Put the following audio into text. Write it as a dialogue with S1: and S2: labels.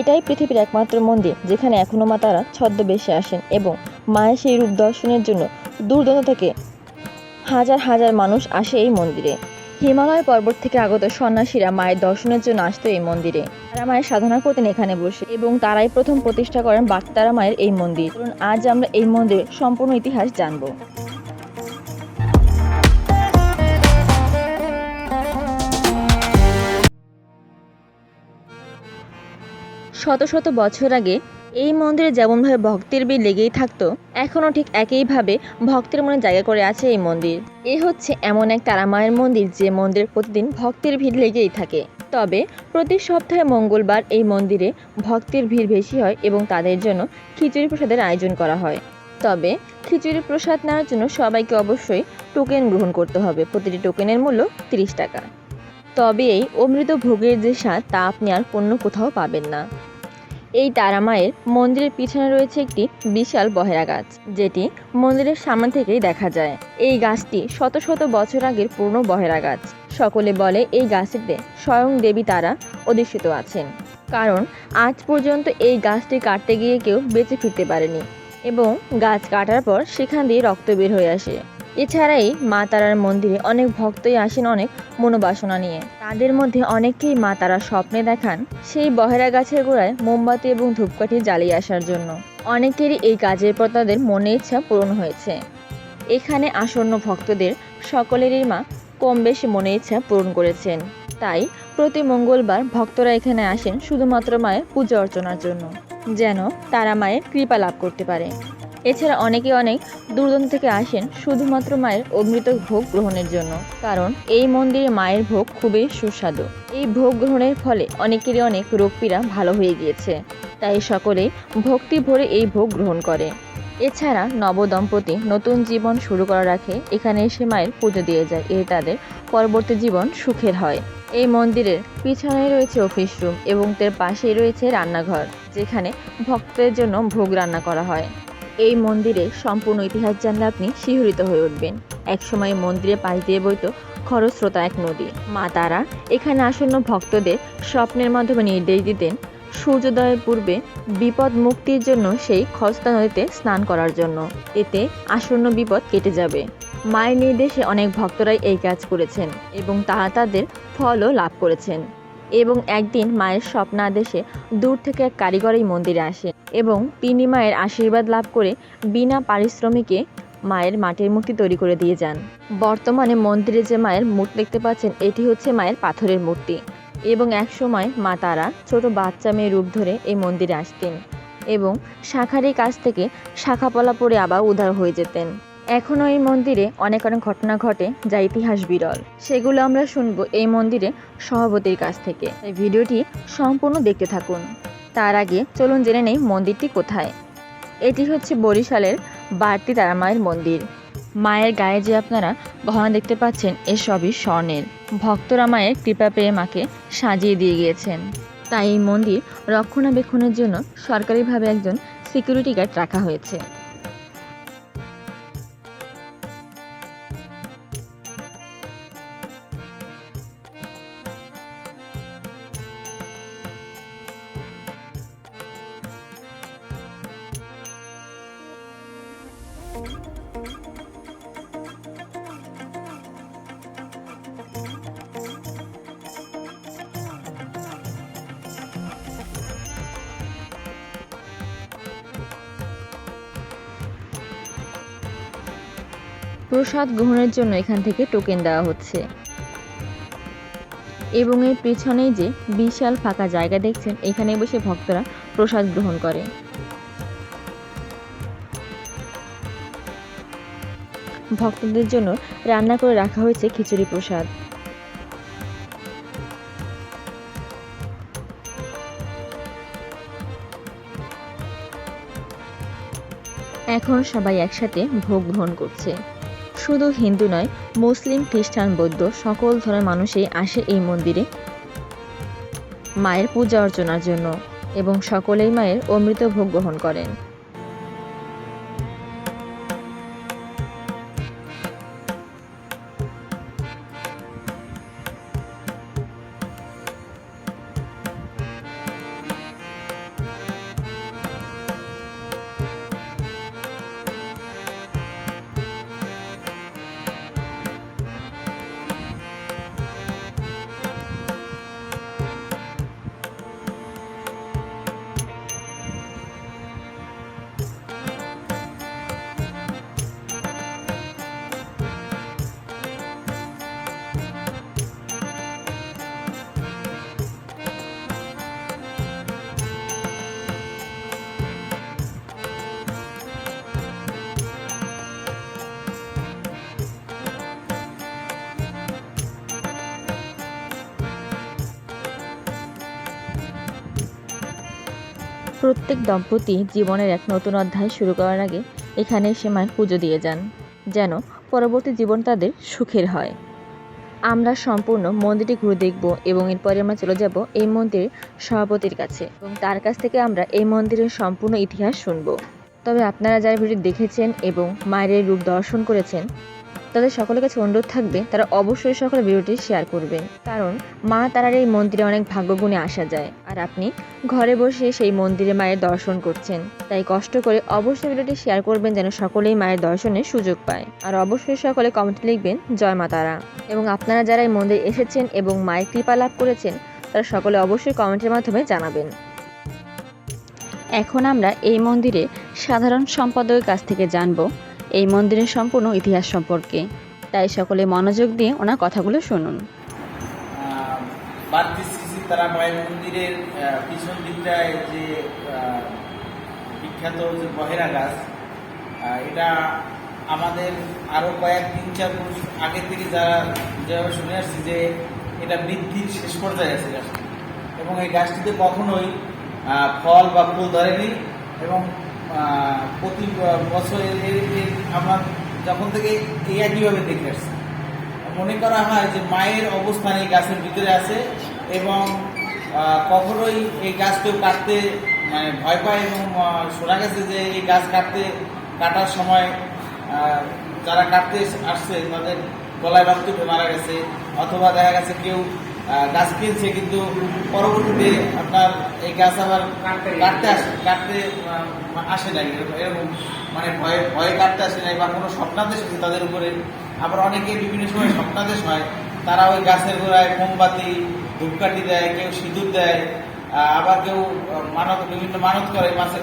S1: এটাই পৃথিবীর একমাত্র মন্দির, যেখানে এখনও মা তারা ছদ্মবেশে আসেন এবং মায়ের সেই রূপ দর্শনের জন্য দূর দূরান্ত থেকে হাজার হাজার মানুষ আসে এই মন্দিরে। হিমালয় পর্বত থেকে আগত সন্ন্যাসীরা মায়ের দর্শনের জন্য আসতো এই মন্দিরে। তারা মায়ের সাধনা করতেন এখানে বসে এবং তারাই প্রথম প্রতিষ্ঠা করেন বাগতারা মায়ের এই মন্দির। কারণ আজ আমরা এই মন্দিরের সম্পূর্ণ ইতিহাস জানব। শত শত বছর আগে এই মন্দিরে যেমনভাবে ভক্তের ভিড় লেগেই থাকতো, এখনও ঠিক একইভাবে ভক্তের মনে জায়গা করে আছে এই মন্দির। এ হচ্ছে এমন এক তারামায়ের মন্দির যে মন্দিরে প্রতিদিন ভক্তের ভিড় লেগেই থাকে। তবে প্রতি সপ্তাহে মঙ্গলবার এই মন্দিরে ভক্তের ভিড় বেশি হয় এবং তাদের জন্য খিচুড়ি প্রসাদের আয়োজন করা হয়। তবে খিচুড়ি প্রসাদ নেওয়ার জন্য সবাইকে অবশ্যই টোকেন গ্রহণ করতে হবে। প্রতিটি টোকেনের মূল্য তিরিশ টাকা। তবে এই অমৃত ভোগের যে স্বাদ তা আপনি আর অন্য কোথাও পাবেন না। এই তারামায়ের মন্দিরের পিছনে রয়েছে একটি বিশাল বহেরা গাছ, যেটি মন্দিরের সামনে থেকেই দেখা যায়। এই গাছটি শত শত বছর আগের পুরনো বহেরা গাছ। সকলে বলে এই গাছটিতে স্বয়ং দেবী তারা অধিষ্ঠিত আছেন। কারণ আজ পর্যন্ত এই গাছটি কাটতে গিয়ে কেউ বেঁচে ফিরতে পারেনি এবং গাছ কাটার পর সেখান দিয়ে রক্ত বের হয়ে আসে। এছাড়াই মা তারার মন্দিরে অনেক ভক্তই আসেন অনেক মনোবাসনা নিয়ে। তাদের মধ্যে অনেকেই মা তারা স্বপ্নে দেখান সেই বহেরা গাছের গোড়ায় মোমবাতি এবং ধূপকাঠি জ্বালিয়ে আসার জন্য। অনেকেরই এই কাজের পর তাদের মনে ইচ্ছা পূরণ হয়েছে। এখানে আসন্ন ভক্তদের সকলেরই মা কম বেশি মনে ইচ্ছা পূরণ করেছেন। তাই প্রতি মঙ্গলবার ভক্তরা এখানে আসেন শুধুমাত্র মায়ের পূজা অর্চনার জন্য, যেন তারা মায়ের কৃপা লাভ করতে পারে। এছাড়া অনেকে অনেক দূরদূরান্ত থেকে আসেন শুধুমাত্র মায়ের অমৃত ভোগ গ্রহণের জন্য। কারণ এই মন্দিরে মায়ের ভোগ খুবই সুস্বাদু। এই ভোগ গ্রহণের ফলে অনেকেরই অনেক রোগ পীড়া ভালো হয়ে গিয়েছে। তাই সকলেই ভক্তি ভরে এই ভোগ গ্রহণ করে। এছাড়া নবদম্পতি নতুন জীবন শুরু করা রাখে। এখানে এসে মায়ের পুজো দিয়ে যায়। এতে তাদের পরবর্তী জীবন সুখের হয়। এই মন্দিরের পিছনে রয়েছে অফিস রুম এবং তার পাশেই রয়েছে রান্নাঘর, যেখানে ভক্তদের জন্য ভোগ রান্না করা হয়। এই মন্দিরে সম্পূর্ণ ইতিহাস জানলে আপনি শিহরিত হয়ে উঠবেন। একসময় মন্দিরে পাশ দিয়ে বইত খরস্রোতা এক নদী। মা তারা এখানে আসন্ন ভক্তদের স্বপ্নের মাধ্যমে নির্দেশ দিতেন সূর্যোদয়ের পূর্বে বিপদ মুক্তির জন্য সেই খস্তা নদীতে স্নান করার জন্য। এতে আসন্ন বিপদ কেটে যাবে। মায়ের নির্দেশে অনেক ভক্তরাই এই কাজ করেছেন এবং তারা তাদের ফলও লাভ করেছেন। এবং একদিন মায়ের স্বপ্নাদেশে দূর থেকে এক কারিগর এই মন্দিরে আসে এবং তিনি মায়ের আশীর্বাদ লাভ করে বিনা পারিশ্রমিকে মায়ের মাটির মূর্তি তৈরি করে দিয়ে যান। বর্তমানে মন্দিরে যে মায়ের মূর্তি দেখতে পাচ্ছেন, এটি হচ্ছে মায়ের পাথরের মূর্তি। এবং একসময় মা তারা ছোট বাচ্চা মেয়ে রূপ ধরে এই মন্দিরে আসতেন এবং শাখারি কাছ থেকে শাখাপলা পড়ে আবার উধার হয়ে যেতেন। এখনও এই মন্দিরে অনেক অনেক ঘটনা ঘটে যা ইতিহাস বিরল। সেগুলো আমরা শুনব এই মন্দিরে সভাপতির কাছ থেকে। ভিডিওটি সম্পূর্ণ দেখতে থাকুন। তার আগে চলুন জেনে নেই মন্দিরটি কোথায়। এটি হচ্ছে বরিশালের বাড়তি তারা মায়ের মন্দির। মায়ের গায়ে যে আপনারা গহনা দেখতে পাচ্ছেন এসবই স্বর্ণের। ভক্তরা মায়ের কৃপা পেয়ে মাকে সাজিয়ে দিয়ে গিয়েছেন। তাই এই মন্দির রক্ষণাবেক্ষণের জন্য সরকারিভাবে একজন সিকিউরিটি গার্ড রাখা হয়েছে। প্রসাদ গ্রহণের জন্য এখান থেকে টোকেন দেওয়া হচ্ছে। এবং এর পেছনেই যে বিশাল ফাঁকা জায়গা দেখছেন, এখানে বসে ভক্তরা প্রসাদ গ্রহণ করে। ভক্তদের জন্য রান্না করে রাখা হয়েছে খিচুড়ি প্রসাদ। এখন সবাই একসাথে ভোগ গ্রহণ করছে। শুধু হিন্দু নয়, মুসলিম, খ্রিস্টান, বৌদ্ধ সকল ধরনের মানুষই আসে এই মন্দিরে মায়ের পূজা অর্চনার জন্য এবং সকলেই মায়ের অমৃত ভোগ গ্রহণ করেন। প্রত্যেক দম্পতি জীবনের এক নতুন অধ্যায় শুরু করার আগে এখানে এসে মায়ের পুজো দিয়ে যান, যেন পরবর্তী জীবন তাদের সুখের হয়। আমরা সম্পূর্ণ মন্দিরটি ঘুরে দেখব এবং এরপরে আমরা চলে যাব এই মন্দিরের সভাপতির কাছে এবং তার কাছ থেকে আমরা এই মন্দিরের সম্পূর্ণ ইতিহাস শুনব। তবে আপনারা যারা ভিডিও দেখেছেন এবং মায়ের রূপ দর্শন করেছেন তাদের সকলের কাছে অনুরোধ থাকবে, তারা অবশ্যই সকলে ভিডিওটি শেয়ার করবেন কারণ মা তারার এই মন্দিরে অনেক ভাগ্যগুণে আসা যায়, আর আপনি ঘরে বসে সেই মন্দিরে মায়ের দর্শন করছেন। তাই কষ্ট করে অবশ্যই ভিডিওটি শেয়ার করবেন যেন সকলেই মায়ের দর্শনের সুযোগ পায়। আর অবশ্যই সকলে কমেন্ট লিখবেন, জয় মা তারা। এবং আপনারা যারা এই মন্দিরে এসেছেন এবং মায়ের কৃপা লাভ করেছেন, তারা সকলে অবশ্যই কমেন্টের মাধ্যমে জানাবেন। এখন আমরা এই মন্দিরে সাধারণ সম্পাদকের কাছ থেকে জানব এই মন্দিরের সম্পূর্ণ ইতিহাস সম্পর্কে। তাই সকলে মনোযোগ দিয়ে ওনার কথাগুলো শুনুন।
S2: তারা মায়ের মন্দিরের পিছন দিকটায় যে বিখ্যাত যে বহেরা গাছ এটা আমাদের আরও কয়েক তিন চার বছর আগে থেকে যারা যেভাবে শুনে আসছি যে এটা বৃদ্ধির শেষ পর্যায়ে আছে এবং এই গাছটিতে কখনোই ফল বা ফুল ধরেনি এবং প্রতি বছর আমরা যখন থেকে এই একইভাবে দেখে আসছি। মনে করা হয় যে মায়ের অবস্থান এই গাছের ভিতরে আছে এবং কখনোই এই গাছ কেউ কাটতে মানে ভয় পায় এবং শোনা গেছে যে এই গাছ কাটতে, কাটার সময় যারা কাটতে আসছে তাদের গলায় রক্ত মারা গেছে অথবা দেখা গেছে কেউ গাছ কিনছে কিন্তু পরবর্তীতে আপনার এই গাছ আবার কাটতে আসে কাটতে আসে নাই এরকম মানে ভয়ে ভয়ে কাটতে আসে নাই বা কোনো স্বপ্নাদেশ হচ্ছে তাদের উপরে। আবার অনেকে বিভিন্ন সময় স্বপ্নাদেশ হয় তারা ওই গাছের গোড়ায় মোমবাতি ধূপকাঠি দেয় কেউ সিঁদুর দেয় আবার কেউ মানত বিভিন্ন মানত করে মাছের